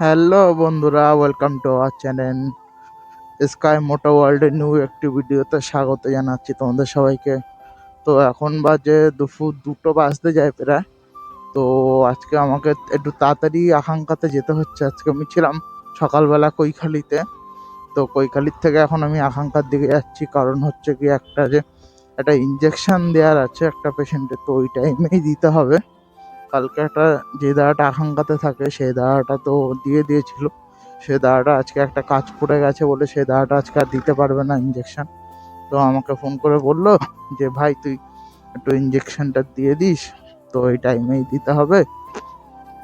Hello বন্ধুরা welcome to our channel sky moto ওয়ার্ল্ডের new একটি ভিডিওতে স্বাগত জানাচ্ছি তোমাদের সবাইকে। তো এখন বাজে দুপুর দুটো, বাজতে যায় প্রায়। তো আজকে আমাকে একটু তাড়াতাড়ি আকাঙ্ক্ষাতে যেতে হচ্ছে। আজকে আমি ছিলাম সকালবেলা কৈখালিতে। তো কৈখালির থেকে এখন আমি আকাঙ্ক্ষার দিকে যাচ্ছি। কারণ হচ্ছে কি, একটা যে একটা ইঞ্জেকশন দেওয়ার আছে একটা পেশেন্টের তো ওই টাইমেই দিতে হবে। কালকে একটা যে দাঁড়াটা আকাঙ্ক্ষাতে থাকে, সেই দাদাটা তো দিয়ে দিয়েছিল। সে দাদাটা আজকে একটা কাজ পড়ে গেছে বলে সে দাদাটা আজকে আর দিতে পারবে না ইঞ্জেকশন তো আমাকে ফোন করে বলল যে, ভাই, তুই একটু ইঞ্জেকশনটা দিয়ে দিস, তো এই টাইমেই দিতে হবে।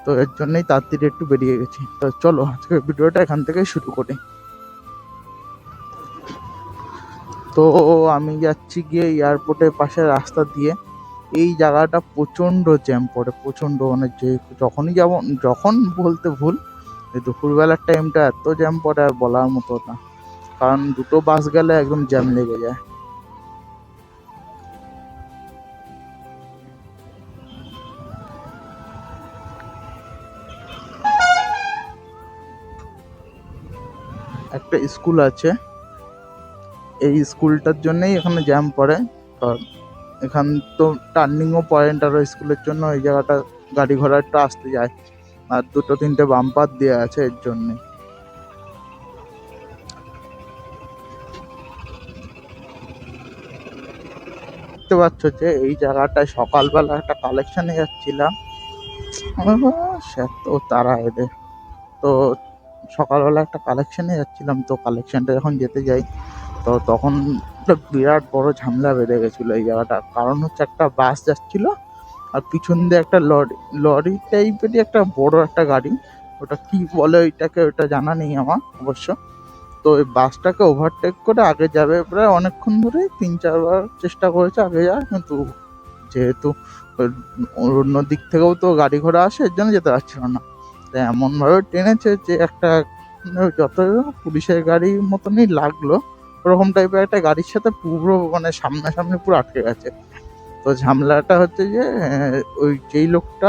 তো এর জন্যই তাড়াতাড়ি একটু বেরিয়ে গেছি। তো চলো আজকে ভিডিওটা এখান থেকে শুরু করি। তো আমি যাচ্ছি গিয়ে এয়ারপোর্টের পাশে রাস্তা দিয়ে। এই জায়গাটা প্রচণ্ড জ্যাম পড়ে, প্রচণ্ড মানে যে যখনই যাব, যখন বলতে ভুল, এই দুপুরবেলার টাইমটা এত জ্যাম পড়ে আর বলার মতো না। কারণ দুটো বাস গেলে একদম জ্যাম লেগে যায়। একটা স্কুল আছে। এই স্কুলটার জন্যই এখানে জ্যাম পড়ে। এখান তো টার্নিংও পয়েন্ট আর স্কুলের জন্য এই জায়গাটা গাড়ি ঘোড়া একটু আসতে যায়। আর দুটো তিনটে বাম্পার দেওয়া আছে এর জন্যে। দেখতে পাচ্ছ যে এই জায়গাটায় সকালবেলা একটা কালেকশনে যাচ্ছিলাম। তো তারা এদের। তো সকালবেলা একটা কালেকশনে যাচ্ছিলাম। তো কালেকশনটা যখন যেতে যাই, তো তখন একটা বিরাট বড় ঝামেলা বেঁধে গেছিল এই জায়গাটা। কারণ হচ্ছে একটা বাস যাচ্ছিল আর পিছন দিয়ে একটা লরি লরি টাইপেরই একটা বড় একটা গাড়ি। ওটা কি বলে ওইটাকে ওটা জানা নেই আমার অবশ্য। তো ওই বাসটাকে ওভারটেক করে আগে যাবে প্রায় অনেকক্ষণ ধরে তিন চারবার চেষ্টা করেছে আগে যাওয়ার, কিন্তু যেহেতু অন্য দিক থেকেও তো গাড়ি ঘোড়া আসে, এর জন্য যেতে পারছিল না। তো এমনভাবে টেনেছে যে একটা যত পুলিশের গাড়ির মতনই লাগল। ওরকম টাইপের একটা গাড়ির সাথে পুরো মানে সামনাসামনি পুরো আটকে গেছে। তো ঝামেলাটা হচ্ছে যে ওই যেই লোকটা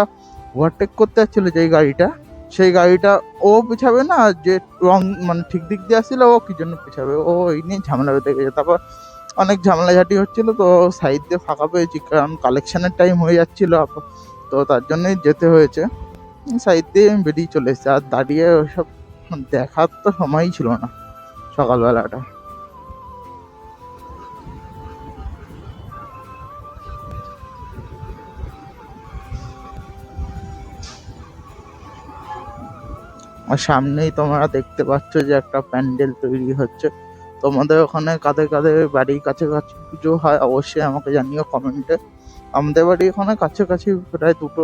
ওভারটেক করতে যাচ্ছিল যেই গাড়িটা, সেই গাড়িটা ও পিছাবে না, যে রং মানে ঠিক দিক দিয়ে আসছিল, ও কি জন্য পিছাবে? ও এই নিয়ে ঝামেলা বেঁধে গেছে। তারপর অনেক ঝামেলাঝাটি হচ্ছিল, তো সাইড দিয়ে ফাঁকা পেয়েছি, কারণ কালেকশানের টাইম হয়ে যাচ্ছিল তো তার জন্যই যেতে হয়েছে। সাইড দিয়ে আমি বেরিয়ে চলে এসেছি, আর দাঁড়িয়ে ওসব দেখার তো সময়ই ছিল না সকালবেলাটা। আর সামনেই তোমরা দেখতে পাচ্ছ যে একটা প্যান্ডেল তৈরি হচ্ছে। তোমাদের ওখানে কাদের কাদের বাড়ির কাছাকাছি পুজো হয় অবশ্যই আমাকে জানিও কমেন্টে আমাদের বাড়ি ওখানে কাছাকাছি প্রায় দুটো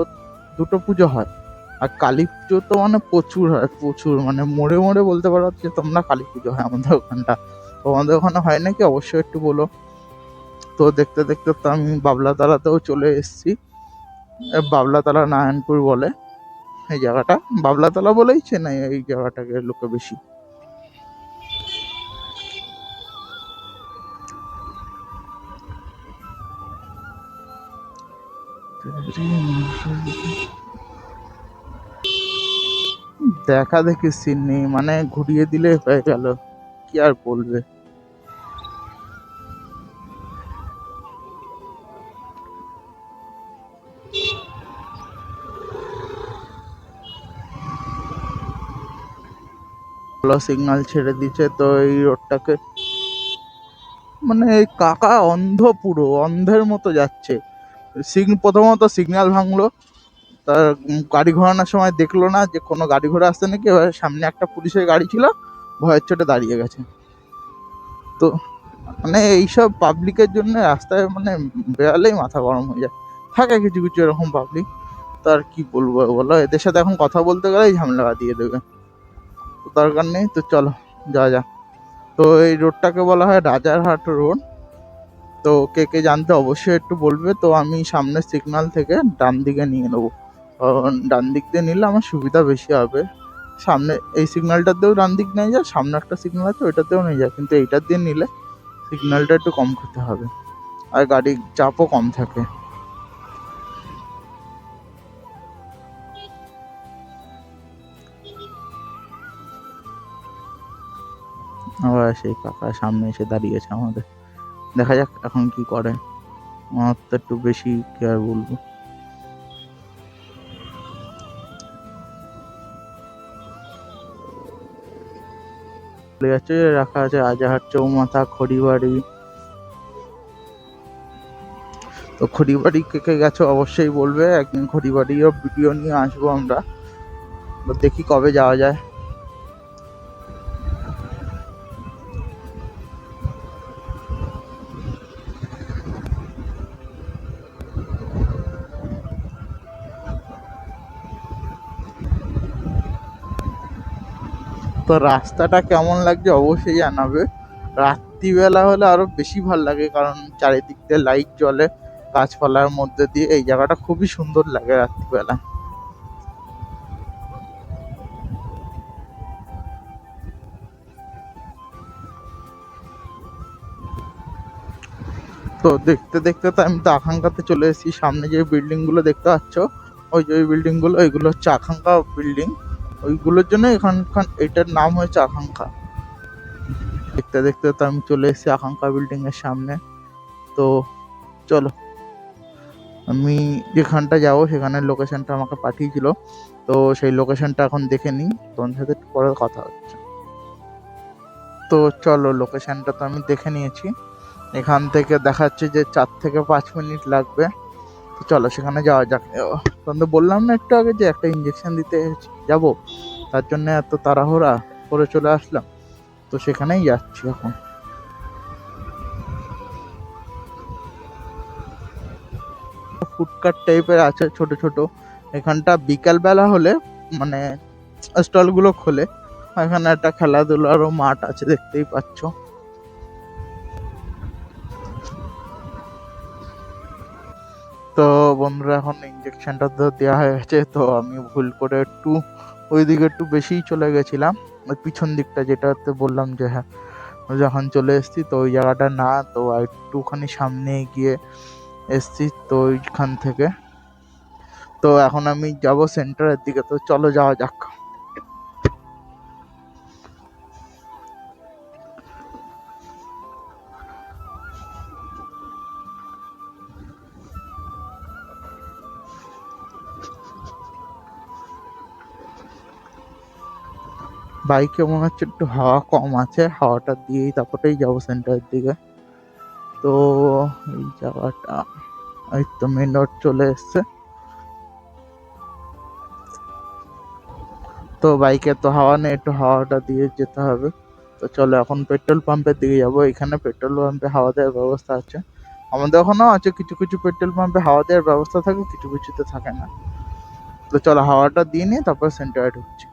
দুটো পুজো হয়। আর কালী পুজো তো মানে প্রচুর হয়, প্রচুর মানে মোড়ে মোড়ে বলতে পারো যে তোমরা কালী পুজো হয় আমাদের ওখানটা। তোমাদের ওখানে হয় নাকি? অবশ্যই একটু বলো। তো দেখতে দেখতে তো আমি বাবলাতলাতেও চলে এসেছি। বাবলাতলা নারায়ণপুর বলে। এই জায়গাটা বাবলাতলা বলেই চেনে এই জায়গাটাকে লোকে বেশি। দেখা দেখি সিন নেই মানে ঘুরিয়ে দিলে হয়ে গেল। কি আর বলবে? ভালো সিগনাল ছেড়ে দিচ্ছে, তো এই রোডটাকে মানে কাকা অন্ধ পুরো, অন্ধের মতো যাচ্ছে। সিগন, প্রথমত সিগনাল ভাঙলো তার গাড়ি ঘোরানোর সময় দেখল না যে কোনো গাড়ি ঘোড়া আসছে নাকি, এবার সামনে একটা পুলিশের গাড়ি ছিল, ভয়ের চোটে দাঁড়িয়ে গেছে। তো মানে এইসব পাবলিকের জন্য রাস্তায় মানে বেরালেই মাথা গরম হয়ে যায়। থাকে কিছু কিছু এরকম পাবলিক তো আর কি বলব বলো? এদের সাথে এখন কথা বলতে গেলেই ঝামেলা দিয়ে দেবে। দরকার নেই, তো চলো যা যা তো এই রোডটাকে বলা হয় রাজারহাট রোড তো কে কে জানতে অবশ্যই একটু বলবে, তো আমি সামনের সিগনাল থেকে ডান দিকে নিয়ে নেব। কারণ ডান দিক দিয়ে নিলে আমার সুবিধা বেশি হবে। সামনে, এই সিগন্যালটাতেও ডান দিক নিয়ে যায়, সামনে একটা সিগন্যাল আছে, ওইটাতেও নিয়ে যায়। কিন্তু এইটার দিয়ে নিলে সিগন্যালটা একটু কম খেতে হবে। আর গাড়ির চাপও কম থাকে। আবার সেই কাকা সামনে এসে দাঁড়িয়েছে আমাদের। দেখা যাক এখন কি করে। আমার তো একটু বেশি কি আর বলব। রাখা আছে রাজাহাট চৌমাথা, খড়িবাড়ি। তো খড়িবাড়ি কে কে গেছো অবশ্যই বলবে, একদিন খড়িবাড়িও ভিডিও নিয়ে আসব আমরা। দেখি কবে যাওয়া যায়। তো রাস্তাটা কেমন লাগছে অবশ্যই জানাবে। রাত্রিবেলা হলে আরও বেশি ভালো লাগে কারণ চারিদিক দিয়ে লাইট জ্বলে, গাছপালার মধ্যে দিয়ে। এই জায়গাটা খুবই সুন্দর লাগে রাত্রিবেলা। তো দেখতে দেখতে তো আমি তো আকাঙ্ক্ষাতে চলে এসেছি। সামনে যে বিল্ডিংগুলো দেখতে পাচ্ছ, ওই যে ওই বিল্ডিংগুলো ওইগুলো হচ্ছে আকাঙ্ক্ষা বিল্ডিং ওইগুলোর জন্য এখানকার এটার নাম হয়েছে আকাঙ্ক্ষা। দেখতে দেখতে তো আমি চলে এসেছি আকাঙ্ক্ষা বিল্ডিং এর সামনে। তো চলো, আমি যেখানটা যাব সেখানের লোকেশনটা আমাকে পাঠিয়েছিল। তো সেই লোকেশনটা এখন দেখে নিই তোমার সাথে পরে কথা হচ্ছে। তো চলো লোকেশনটা তো আমি দেখে নিয়েছি। এখান থেকে দেখাচ্ছে যে চার থেকে পাঁচ মিনিট লাগবে। চলো সেখানে যাওয়া যাক। তখন তো বললাম না একটু আগে যে একটা ইঞ্জেকশন দিতে যাব। তার জন্য এত তাড়াহুড়া করে চলে আসলাম। তো সেখানেই যাচ্ছি এখন। ফুডকার্ট টাইপের আছে ছোট ছোট। এখানটা বিকাল বেলা হলে মানে স্টলগুলো খোলে। এখানে একটা খেলাধুলারও মাঠ আছে, দেখতেই পাচ্ছ। তো বন্ধুরা, এখন ইঞ্জেকশনটা তো দেওয়া হয়ে গেছে তো আমি ভুল করে একটু ওই দিকে একটু বেশিই চলে গেছিলাম। ওই পিছন দিকটা যেটাতে বললাম যে হ্যাঁ যখন চলে এসেছি, তো ওই জায়গাটা না, তো একটুখানি সামনে গিয়ে এসছি, তো ওইখান থেকে। তো এখন আমি যাব সেন্টারের দিকে, তো চলো যাওয়া যাক। বাইকে মনে হচ্ছে একটু হাওয়া কম আছে, হাওয়াটা দিয়েই তারপরেই যাব সেন্টারের দিকে। তো এই জায়গাটা এই তো মেন রোড চলে এসছে। তো বাইকে তো হাওয়া নেই, একটু হাওয়াটা দিয়ে যেতে হবে। তো চলো এখন পেট্রোল পাম্পের দিকে যাব, এখানে পেট্রোল পাম্পে হাওয়া দেওয়ার ব্যবস্থা আছে। আমাদের ওখানেও আছে কিছু কিছু পেট্রোল পাম্পে হাওয়া দেওয়ার ব্যবস্থা থাকে, কিছু কিছুতে থাকে না। তো চলো হাওয়াটা দিয়ে নিয়ে তারপর সেন্টারে ঢুকছি।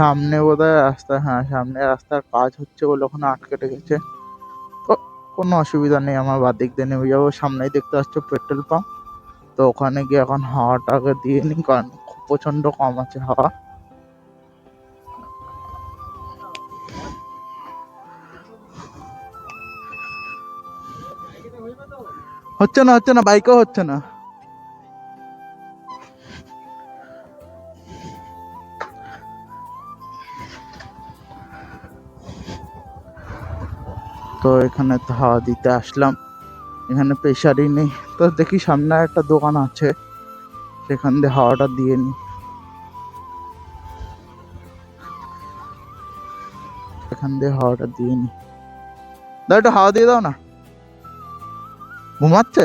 সামনে বোধহয় রাস্তা হ্যাঁ সামনে রাস্তার কাজ হচ্ছে বলে ওখানে আটকে রেখেছে। তো কোনো অসুবিধা নেই, আমার বাদ দিক দিয়ে নেমে যাব। সামনেই দেখতে পাচ্ছ পেট্রোল পাম্প। তো ওখানে গিয়ে এখন হাওয়াটাকে দিয়ে নিই কারণ খুব প্রচণ্ড কম আছে হাওয়া। হচ্ছে না হচ্ছে না, বাইকেও হচ্ছে না। তো এখানে ধাওয়া দিতে আসলাম। এখানে প্রেশারই নেই। তো দেখি সামনে একটা দোকান আছে। সেখান দিয়ে হাওয়াটা দিয়ে নিই এখান দিয়ে হাওয়াটা দিয়ে নিই দাও একটু হাওয়া দিয়ে দাও না। ঘুমাচ্ছে?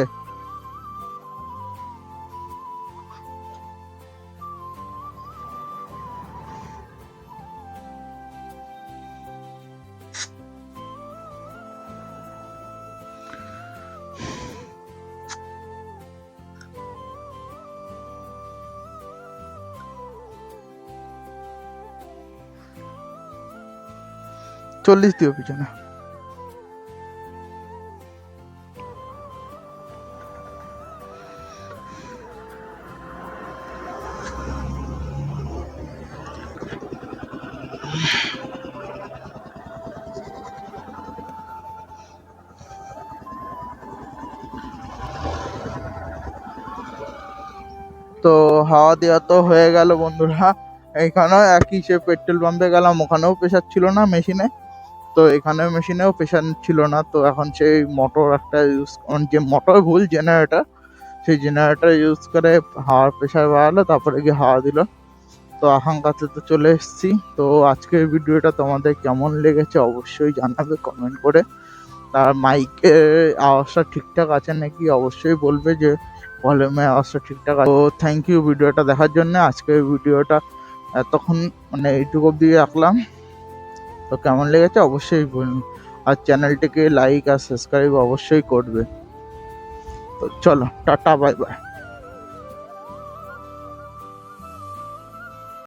চল্লিশ দিও পিছনে। তো হাওয়া দেওয়া তো হয়ে গেল বন্ধুরা। এইখানেও একই সে পেট্রোল পাম্পে গেলাম, ওখানেও প্রেশার ছিল না মেশিনে তো এখানে মেশিনেও প্রেশার ছিল না, তো এখন সেই মোটর একটা ইউজ যে মোটর ভুল জেনারেটর সেই জেনারেটর ইউজ করে হাওয়ার প্রেশার বাড়ালো, তারপরে গিয়ে হাওয়া দিল। তো আকাঙ্ক্ষাতে তো চলে এসেছি। তো আজকের ভিডিওটা তোমাদের কেমন লেগেছে অবশ্যই জানাবে কমেন্ট করে। তার মাইকের আওয়াজটা ঠিকঠাক আছে নাকি অবশ্যই বলবে যে ভলিউমের আওয়াজটা ঠিকঠাক আছে। তো থ্যাংক ইউ ভিডিওটা দেখার জন্য। আজকের ভিডিওটা এতক্ষণ মানে এইটুকু অব্দি রাখলাম। তো কেমন লেগেছে অবশ্যই বলুন। আর চ্যানেলটিকে লাইক আর সাবস্ক্রাইব অবশ্যই করবে। তো চলো, টাটা বাই বাই